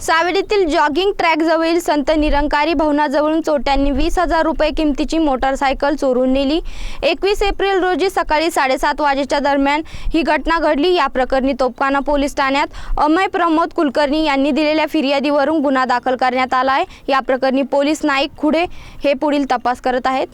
सावेडीतील jogging ट्रॅकजवळील Sant Nirankari भवनाजवळून चोट्यांनी वीस हजार रुपये किमतीची मोटारसायकल चोरून नेली. एकवीस एप्रिल रोजी सकाळी साडेसात वाजेच्या दरम्यान ही घटना घडली. या प्रकरणी तोपखाना पोलीस ठाण्यात अमय प्रमोद कुलकर्णी यांनी दिलेल्या फिर्यादीवरून गुन्हा दाखल करण्यात आला आहे. या प्रकरणी पोलीस नाईक खुडे हे पुढील तपास करत आहेत.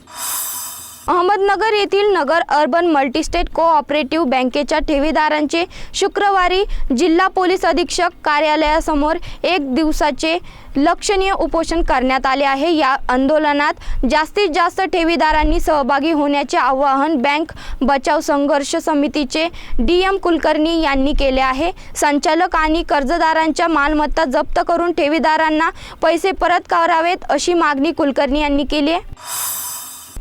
अहमदनगर येथील नगर अर्बन मल्टीस्टेट कोऑपरेटिव्ह बँकेच्या ठेवीदारांचे शुक्रवारी जिल्हा पोलीस अधीक्षक कार्यालयासमोर एक दिवसाचे लक्षणीय उपोषण करण्यात आले आहे. या आंदोलनात जास्तीत जास्त ठेवीदारांनी सहभागी होण्याचे आवाहन बँक बचाव संघर्ष समितीचे डी एम कुलकर्णी यांनी केले आहे. संचालक आणि कर्जदारांच्या मालमत्ता जप्त करून ठेवीदारांना पैसे परत करावेत अशी मागणी कुलकर्णी यांनी केली आहे.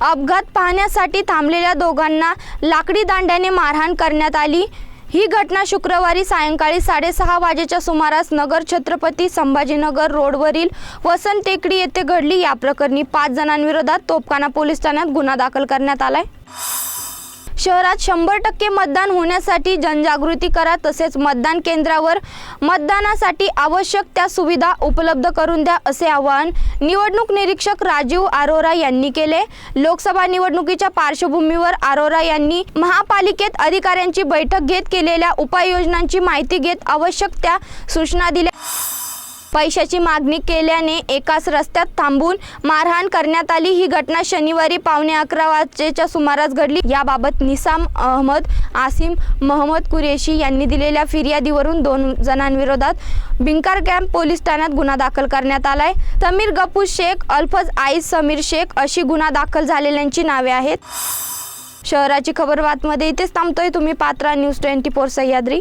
अपघात पाहण्यासाठी थांबलेल्या दोघांना लाकडी दांड्याने मारहाण करण्यात आली. ही घटना शुक्रवारी सायंकाळी साडेसहा वाजेच्या सुमारास नगर छत्रपती संभाजीनगर रोडवरील वसंत टेकडी येथे घडली. या प्रकरणी पाच जणांविरोधात तोपखाना पोलीस ठाण्यात गुन्हा दाखल करण्यात आलाय. शहरात शंभर टक्के मतदान होण्यासाठी जनजागृती करा तसेच मतदान केंद्रावर मतदानासाठी आवश्यक त्या सुविधा उपलब्ध करून द्या असे आवाहन निवडणूक निरीक्षक राजीव आरोरा यांनी केले. लोकसभा निवडणुकीच्या पार्श्वभूमीवर आरोरा यांनी महापालिकेत अधिकाऱ्यांची बैठक घेत केलेल्या उपाययोजनांची माहिती घेत आवश्यक त्या सूचना दिल्या. पैशाची मागणी केल्याने एकाच रस्त्यात थांबून मारहाण करण्यात आली. ही घटना शनिवारी पावणे अकरा वाजेच्या सुमारास घडली. याबाबत निसाम अहमद आसिम महम्मद कुरेशी यांनी दिलेल्या फिर्यादीवरून दोन जणांविरोधात बिंकार कॅम्प पोलीस ठाण्यात गुन्हा दाखल करण्यात आलाय. समीर गपूर शेख अल्फज आईज समीर शेख अशी गुन्हा दाखल झालेल्यांची नावे आहेत. शहराची खबर बातमध्ये इथेच थांबतोय. तुम्ही पात्रा न्यूज ट्वेंटी फोर सह्याद्री.